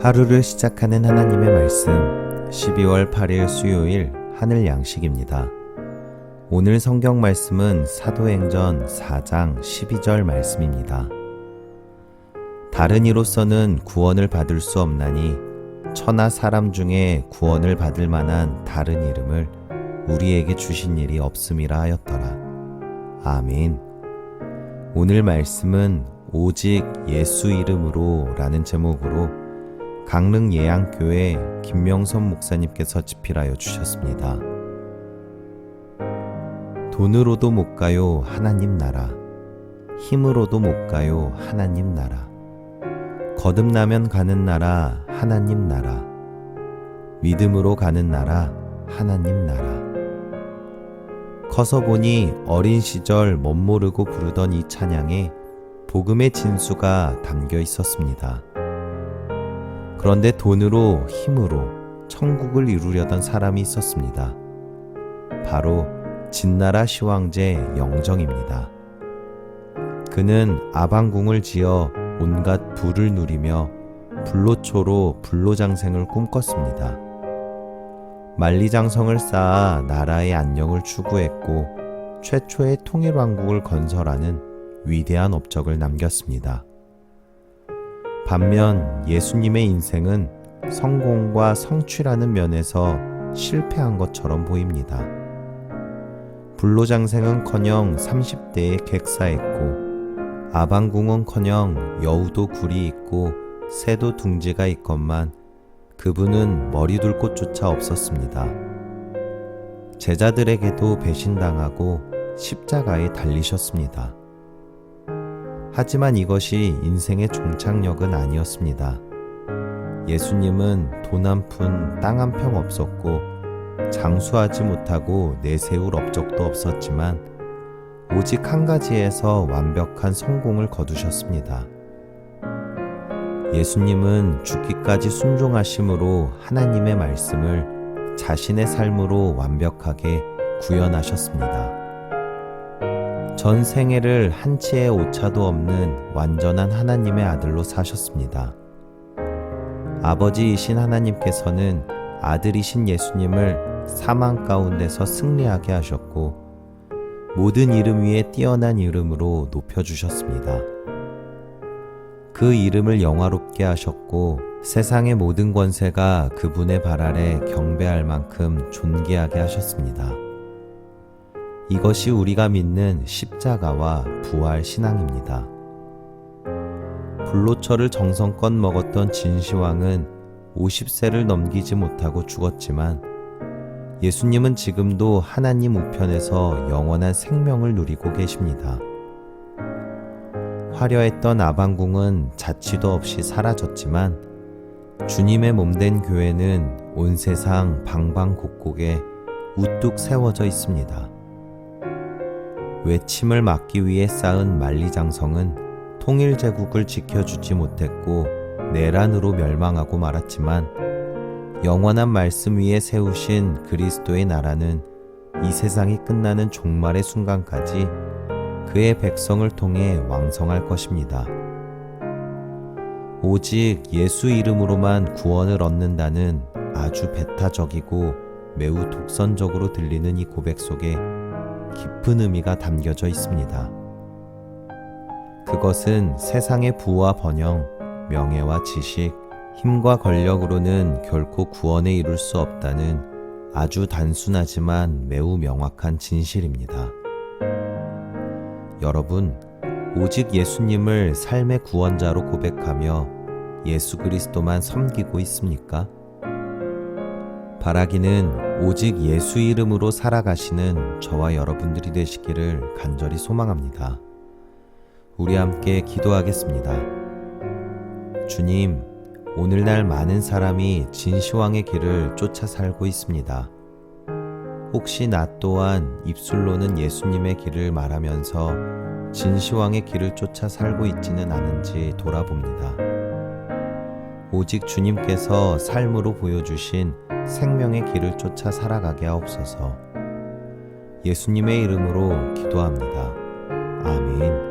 하루를 시작하는 하나님의 말씀 12월 8일 수요일 하늘 양식입니다. 오늘 성경 말씀은 사도행전 4장 12절 말씀입니다. 다른 이로서는 구원을 받을 수 없나니 천하 사람 중에 구원을 받을 만한 다른 이름을 우리에게 주신 일이 없음이라 하였더라. 아멘. 오늘 말씀은 오직 예수 이름으로 라는 제목으로 강릉 예양교회 김명선 목사님께서 집필하여 주셨습니다. 돈으로도 못 가요 하나님 나라. 힘으로도 못 가요 하나님 나라. 거듭나면 가는 나라 하나님 나라. 믿음으로 가는 나라 하나님 나라. 커서 보니 어린 시절 멋모르고 부르던 이 찬양에 복음의 진수가 담겨 있었습니다. 그런데 돈으로 힘으로 천국을 이루려던 사람이 있었습니다. 바로 진나라 시황제 영정입니다. 그는 아방궁을 지어 온갖 부를 누리며 불로초로 불로장생을 꿈꿨습니다. 만리장성을 쌓아 나라의 안녕을 추구했고 최초의 통일왕국을 건설하는 위대한 업적을 남겼습니다. 반면 예수님의 인생은 성공과 성취라는 면에서 실패한 것처럼 보입니다. 불로장생은커녕 30대에 객사했고 아방궁은커녕 여우도 굴이 있고 새도 둥지가 있건만 그분은 머리 둘 곳조차 없었습니다. 제자들에게도 배신당하고 십자가에 달리셨습니다. 하지만 이것이 인생의 종착역은 아니었습니다. 예수님은 돈 한 푼, 땅 한 평 없었고, 장수하지 못하고 내세울 업적도 없었지만, 오직 한 가지에서 완벽한 성공을 거두셨습니다. 예수님은 죽기까지 순종하심으로 하나님의 말씀을 자신의 삶으로 완벽하게 구현하셨습니다. 전 생애를 한치의 오차도 없는 완전한 하나님의 아들로 사셨습니다. 아버지이신 하나님께서는 아들이신 예수님을 사망 가운데서 승리하게 하셨고 모든 이름 위에 뛰어난 이름으로 높여주셨습니다. 그 이름을 영화롭게 하셨고 세상의 모든 권세가 그분의 발 아래 경배할 만큼 존귀하게 하셨습니다. 이것이 우리가 믿는 십자가와 부활 신앙입니다. 불로처를 정성껏 먹었던 진시황은 50세를 넘기지 못하고 죽었지만 예수님은 지금도 하나님 우편에서 영원한 생명을 누리고 계십니다. 화려했던 아방궁은 자취도 없이 사라졌지만 주님의 몸된 교회는 온 세상 방방곡곡에 우뚝 세워져 있습니다. 외침을 막기 위해 쌓은 만리장성은 통일제국을 지켜주지 못했고 내란으로 멸망하고 말았지만 영원한 말씀 위에 세우신 그리스도의 나라는 이 세상이 끝나는 종말의 순간까지 그의 백성을 통해 왕성할 것입니다. 오직 예수 이름으로만 구원을 얻는다는 아주 배타적이고 매우 독선적으로 들리는 이 고백 속에 깊은 의미가 담겨져 있습니다. 그것은 세상의 부와 번영, 명예와 지식, 힘과 권력으로는 결코 구원에 이룰 수 없다는 아주 단순하지만 매우 명확한 진실입니다. 여러분, 오직 예수님을 삶의 구원자로 고백하며 예수 그리스도만 섬기고 있습니까? 바라기는 오직 예수 이름으로 살아가시는 저와 여러분들이 되시기를 간절히 소망합니다. 우리 함께 기도하겠습니다. 주님, 오늘날 많은 사람이 진시황의 길을 쫓아 살고 있습니다. 혹시 나 또한 입술로는 예수님의 길을 말하면서 진시황의 길을 쫓아 살고 있지는 않은지 돌아봅니다. 오직 주님께서 삶으로 보여주신 생명의 길을 쫓아 살아가게 하옵소서. 예수님의 이름으로 기도합니다. 아멘.